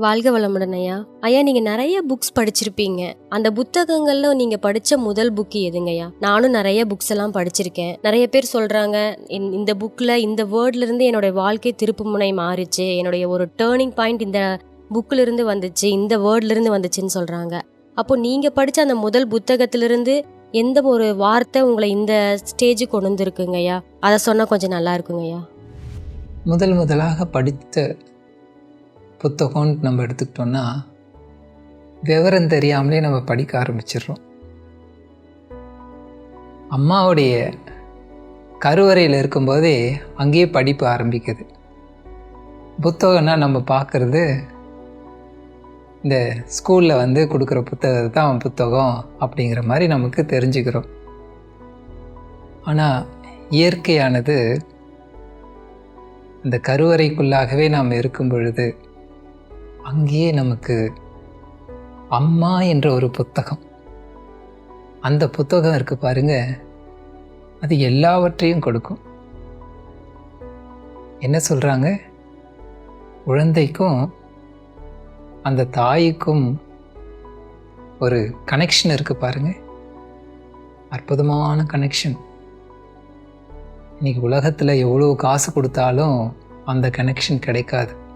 வாழ்க வளமுடன் ஐயா. ஐயா நீங்க நிறைய புக்ஸ் படிச்சிருப்பீங்க. அந்த புத்தகங்கள்ல நீங்க படிச்ச முதல் புக் எதுங்கய்யா நானும் நிறைய புக்ஸ் எல்லாம் படிச்சிருக்கேன். நிறைய பேர் சொல்றாங்க இந்த- இந்த புக்ல இந்த வேர்ட்ல இருந்து என்னுடைய வாழ்க்கை திருப்பு முனை மாறிச்சு. என்னுடைய ஒரு டேர்னிங் பாயிண்ட் இந்த புக்ல இருந்து வந்துச்சு. இந்த வேர்ட்ல இருந்து வந்துச்சுன்னு சொல்றாங்க. அப்போ நீங்க படிச்ச அந்த முதல் புத்தகத்திலிருந்து எந்த ஒரு வார்த்தை உங்களை இந்த ஸ்டேஜுக்கு கொண்டு வந்துருக்குங்கய்யா அதை சொன்னா கொஞ்சம் நல்லா இருக்குங்கய்யா முதல் முதலாக படித்த புத்தகம்னு நம்ம எடுத்துக்கிட்டோம்னா விவரம் தெரியாமலே நம்ம படிக்க ஆரம்பிச்சிடுறோம். அம்மாவுடைய கருவறையில் இருக்கும்போதே அங்கேயே படிப்பு ஆரம்பிக்குது. புத்தகம்னா நம்ம பார்க்குறது இந்த ஸ்கூலில் வந்து கொடுக்குற புத்தகத்தை தான் புத்தகம் அப்படிங்கிற மாதிரி நமக்கு தெரிஞ்சுக்கிறோம். ஆனால் இயற்கையானது இந்த கருவறைக்குள்ளாகவே நாம் இருக்கும் பொழுது அங்கேயே நமக்கு அம்மா என்ற ஒரு புத்தகம். அந்த புத்தகம் இருக்கு பாருங்க. அது எல்லாவற்றையும் கொடுக்கும். என்ன சொல்கிறாங்க குழந்தைக்கும் அந்த தாய்க்கும் ஒரு கனெக்ஷன் இருக்கு பாருங்க. அற்புதமான கனெக்ஷன் இன்னைக்கு உலகத்தில் எவ்வளோ காசு கொடுத்தாலும் அந்த கனெக்ஷன் கிடைக்காது.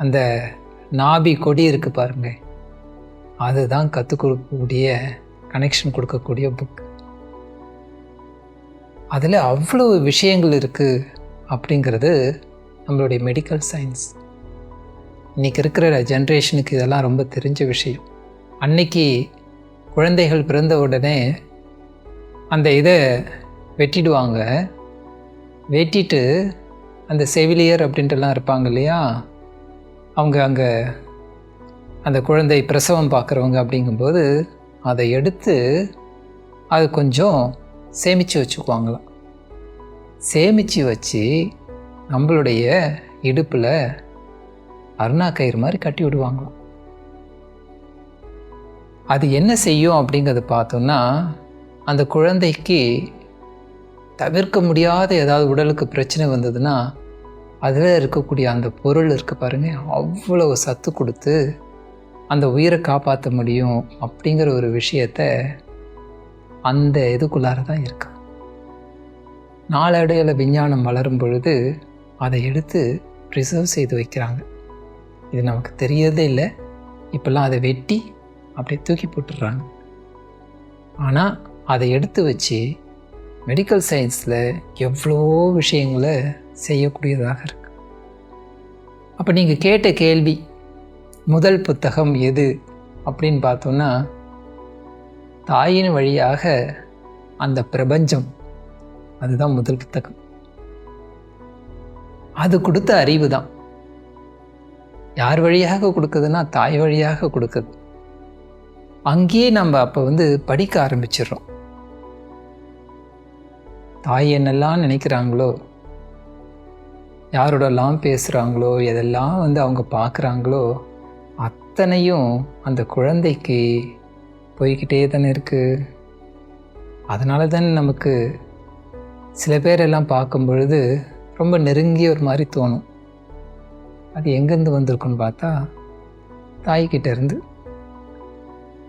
அந்த நாபி கொடி இருக்குது பாருங்க. அதுதான் கற்றுக் கொடுக்கக்கூடிய கனெக்ஷன் கொடுக்கக்கூடிய புக் அதில் அவ்வளவு விஷயங்கள் இருக்குது அப்படிங்கிறது நம்மளுடைய மெடிக்கல் சயின்ஸ் இன்றைக்கி இருக்கிற ஜென்ரேஷனுக்கு இதெல்லாம் ரொம்ப தெரிஞ்ச விஷயம். அன்னைக்கு குழந்தைகள் பிறந்த உடனே அந்த இதை வெட்டிடுவாங்க. வெட்டிட்டு அந்த செவிலியர் அப்படின்ட்டுலாம் இருப்பாங்க இல்லையா? அவங்க அங்கே அந்த குழந்தை பிரசவம் பார்க்குறவங்க அப்படிங்கும்போது அதை எடுத்து அது கொஞ்சம் சேமித்து வச்சுக்குவாங்களாம். சேமித்து வச்சு நம்மளுடைய இடுப்பில் அருணா கயிறு மாதிரி கட்டி விடுவாங்களாம். அது என்ன செய்யும் அப்படிங்கிறத பார்த்தோம்னா அந்த குழந்தைக்கு தவிர்க்க முடியாத ஏதாவது உடலுக்கு பிரச்சனை வந்ததுன்னா அதில் இருக்கக்கூடிய அந்த பொருள் இருக்கு பாருங்கள் அவ்வளவு சத்து கொடுத்து அந்த உயிரை காப்பாற்ற முடியும் அப்படிங்கிற ஒரு விஷயத்த அந்த இதுக்குள்ளார தான் இருக்கு. நாளடையில் விஞ்ஞானம் வளரும் பொழுது அதை எடுத்து ப்ரிசர்வ் செய்து வைக்கிறாங்க. இது நமக்கு தெரியறதே இல்லை. இப்போல்லாம் அதை வெட்டி அப்படியே தூக்கி போட்டுடுறாங்க. ஆனால் அதை எடுத்து வச்சு மெடிக்கல் சயின்ஸில் எவ்வளோ விஷயங்களை செய்யக்கூடியதாக இருக்கு. அப்போ நீங்கள் கேட்ட கேள்வி முதல் புத்தகம் எது அப்படின்னு பார்த்தோன்னா தாயின் வழியாக அந்த பிரபஞ்சம். அதுதான் முதல் புத்தகம். அது கொடுத்த அறிவு தான். யார் வழியாக கொடுக்குதுன்னா தாய் வழியாக கொடுக்குது. அங்கேயே நம்ம அப்போ வந்து படிக்க ஆரம்பிச்சிடுறோம். தாய் என்னெல்லாம் நினைக்கிறாங்களோ யாரோடலாம் பேசுகிறாங்களோ எதெல்லாம் வந்து அவங்க பார்க்குறாங்களோ அத்தனையும் அந்த குழந்தைக்கு போய்கிட்டே தானே இருக்குது அதனால தானே நமக்கு சில பேரெல்லாம் பார்க்கும் பொழுது ரொம்ப நெருங்கிய ஒரு மாதிரி தோணும். அது எங்கேருந்து வந்திருக்குன்னு பார்த்தா தாய்கிட்ட இருந்து.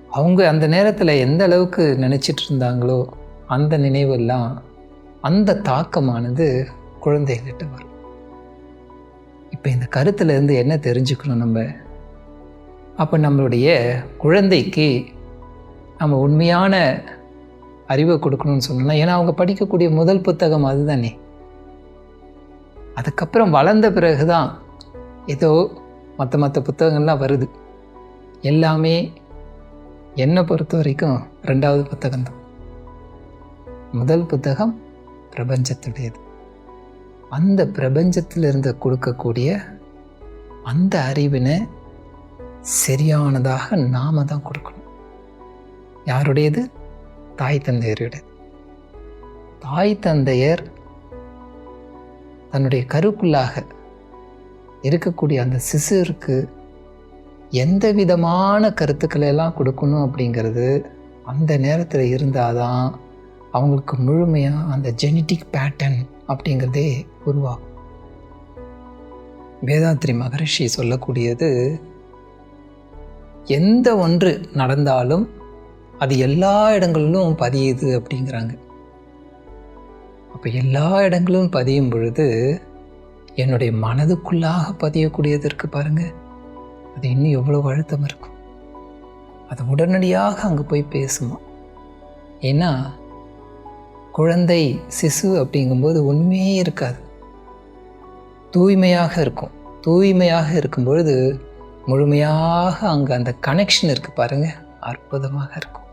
அவங்க அந்த நேரத்தில் எந்த அளவுக்கு நினச்சிட்டு இருந்தாங்களோ அந்த நினைவெல்லாம் அந்த தாக்கமானது குழந்தைகிட்ட வரும். இப்போ இந்த கருத்துலேருந்து என்ன தெரிஞ்சுக்கணும் நம்ம? அப்போ நம்மளுடைய குழந்தைக்கு நம்ம உண்மையான அறிவை கொடுக்கணும்னு சொன்னோம்னா ஏன்னா அவங்க படிக்கக்கூடிய முதல் புத்தகம் அதுதானே. அதுக்கப்புறம் வளர்ந்த பிறகு தான் ஏதோ மற்ற மற்ற புத்தகங்கள்லாம் வருது. எல்லாமே என்னை பொறுத்த வரைக்கும் ரெண்டாவது புத்தகம் தான் முதல் புத்தகம் பிரபஞ்சத்துடையது. அந்த பிரபஞ்சத்திலிருந்து கொடுக்கக்கூடிய அந்த அறிவினை சரியானதாக நாம தான் கொடுக்கணும். யாருடையது? தாய் தந்தையருடையது. தாய் தந்தையர் தன்னுடைய கருக்குள்ளாக இருக்கக்கூடிய அந்த சிசுருக்கு எந்த விதமான கருத்துக்களை எல்லாம் கொடுக்கணும் அப்படிங்கிறது அந்த நேரத்தில் இருந்தால் தான் அவங்களுக்கு முழுமையாக அந்த ஜெனட்டிக் பேட்டர்ன் அப்படிங்கிறதே உருவாகும் வேதாத்ரி மகரிஷி சொல்லக்கூடியது எந்த ஒன்று நடந்தாலும் அது எல்லா இடங்களிலும் பதியுது அப்படிங்கிறாங்க. அப்போ எல்லா இடங்களும் பதியும் பொழுது என்னுடைய மனதுக்குள்ளாக பதியக்கூடியது இருக்கு பாருங்க. அது இன்னும் எவ்வளோ அழுத்தம் இருக்கும். அது உடனடியாக அங்கே போய் பேசுமா. ஏன்னா குழந்தை சிசு அப்படிங்கும்போது ஒன்றுமே இருக்காது. தூய்மையாக இருக்கும். தூய்மையாக இருக்கும்பொழுது முழுமையாக அங்கே அந்த கனெக்ஷன் இருக்குது பாருங்க. அற்புதமாக இருக்கும்.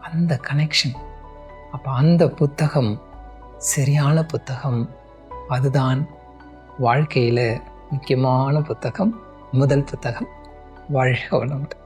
அந்த கனெக்ஷன் அப்போ அந்த புத்தகம் சரியான புத்தகம். அதுதான் வாழ்க்கையில் முக்கியமான புத்தகம். முதல் புத்தகம் வாழ்க வளமுடன்.